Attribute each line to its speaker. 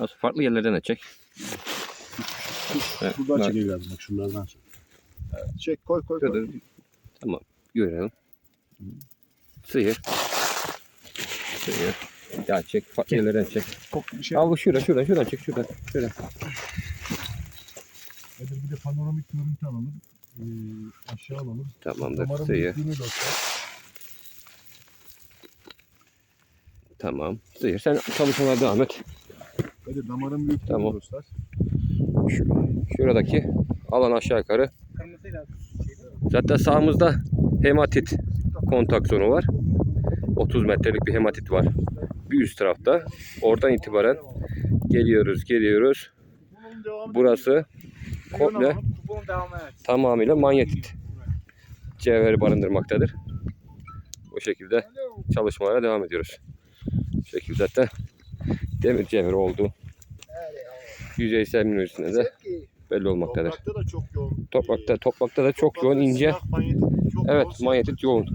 Speaker 1: Nasıl farklı yerlerden de çek. Evet,
Speaker 2: Buradan
Speaker 1: bak,
Speaker 2: çekeyim lazım bak şunlardan çek. Evet, çek koy koy koy.
Speaker 1: şurada. Tamam. Görelim. Sıyır. Sıyır. Ya çek. Farklı yerlerden çek.
Speaker 2: Çok bir şey.
Speaker 1: Al bu şuradan şuradan şuradan çek şuradan. Şuradan.
Speaker 2: Hadi bir de panoramik görüntü alalım. Ee, aşağı alalım.
Speaker 1: Tamamdır. Sıyır.
Speaker 2: göster.
Speaker 1: Tamam. Sıyır. Sen çalışmalara devam et.
Speaker 2: Hadi damarın büyüklüğünü
Speaker 1: Tamam. Şu, şuradaki alan aşağı yukarı. Zaten sağımızda hematit kontaksiyonu var. 30 metrelik bir hematit var. Bir üst tarafta. Oradan itibaren geliyoruz, geliyoruz. Burası komple tamamıyla manyetit cevheri barındırmaktadır. Bu şekilde çalışmalara devam ediyoruz. Bu şekilde zaten demir cevheri olduğu yüzeysel minörüsünde de belli olmaktadır.
Speaker 2: Toprakta da çok yoğun.
Speaker 1: Toprakta, toprakta da çok yoğun ince.
Speaker 2: Manyetik
Speaker 1: Evet
Speaker 2: yoğun,
Speaker 1: manyetit yoğun.